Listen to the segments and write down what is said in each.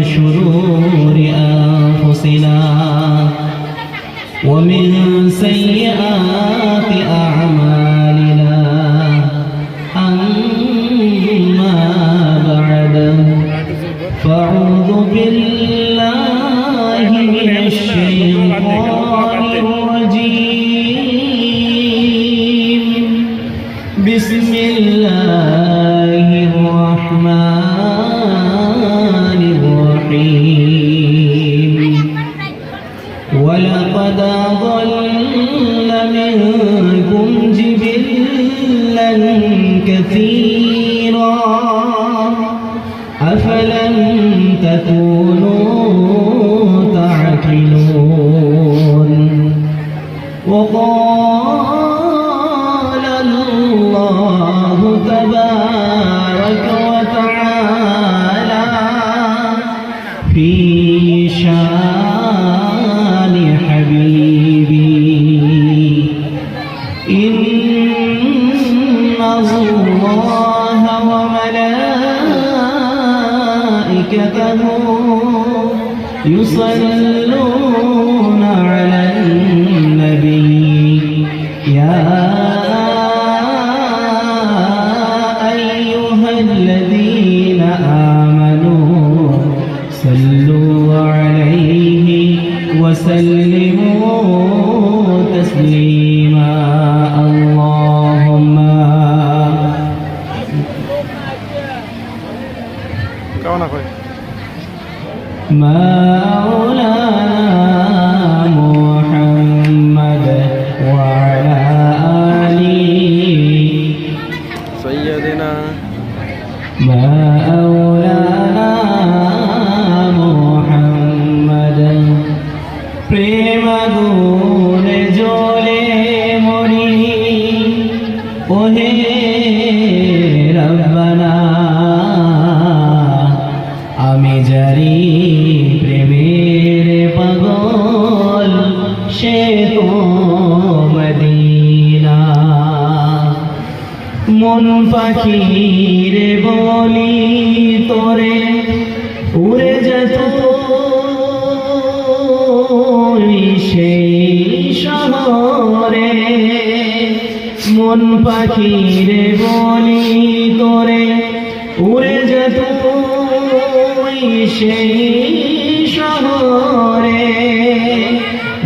شرور أنفسنا ومن سيئات ولقد ضل منكم جبلا كثيرا أفلم تكونوا تعقلون وقال الله تبارك وتعالى في شان الله وملائكته يصلون على কেমন হয় مولانا محمد وعلى آله সৈয়দিনা مولانا محمد প্রেম গুণে জ্বলে মরি ওহে রব্বানা আমি প্রেমের পাগল, সে মদিনা। মন পাখির বলি তোরে উড়ে যেত। সেই শহরে মন পাখির বলি তোরে উড়ে যেত। সেই শহরে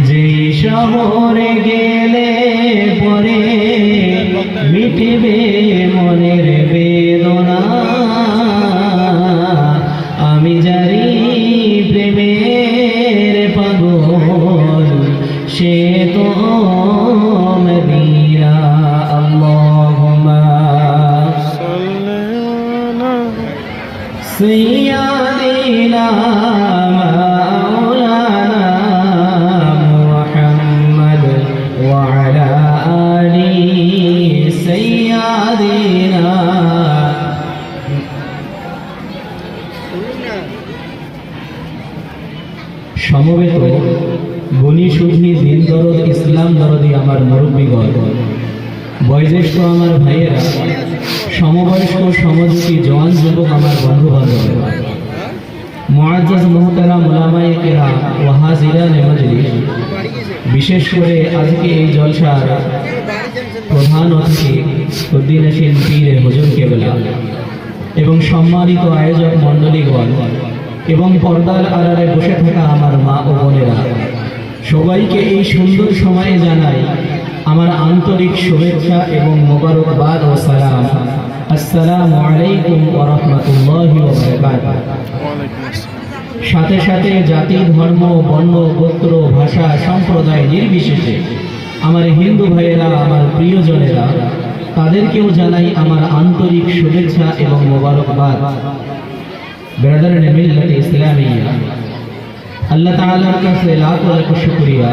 যেই শহরে গেলে পরে মিটবে মনের বেদনা। আমি জানি প্রেমের পাগল সে সমবেত গণী সুধী দিন দরদ ইসলাম দরদি আমার মুরব্বীগণ, বয়োজ্যেষ্ঠ আমার ভাইয়েরা, সমবয়স্ক সমযোগী জওয়ান যুবক আমার বন্ধু বান্ধবেরা মুআজ্জাজ মুহতারাম উলামায়ে কেরাম ও হাজিরানে মজলিস। বিশেষ করে আজকে এই জলসার প্রধান অতিথি উদ্দিনাসীন পীরে হুজুর কেবলা এবং সম্মানিত আয়োজক মণ্ডলীগণ এবং পর্দার আড়ালে বসে থাকা আমার মা ও বোনেরা, সবাইকে এই সুন্দর সময়ে জানাই আমার আন্তরিক শুভেচ্ছা এবং মোবারকবাদ ও সালাম। আসসালামু আলাইকুম ওয়া সাথে সাথে জাতি, ধর্ম, বর্ণ, গোত্র, ভাষা, সম্প্রদায় নির্বিশেষে আমার হিন্দু ভাইয়েরা, আমার প্রিয়জনেরা, তাদেরকেও জানাই আমার আন্তরিক শুভেচ্ছা এবং মোবারকবাদ। ব্রাদার মিল্লাত ইসলামিয়া আল্লাহ তাআলার কাছে লাখ লাখ শুকরিয়া।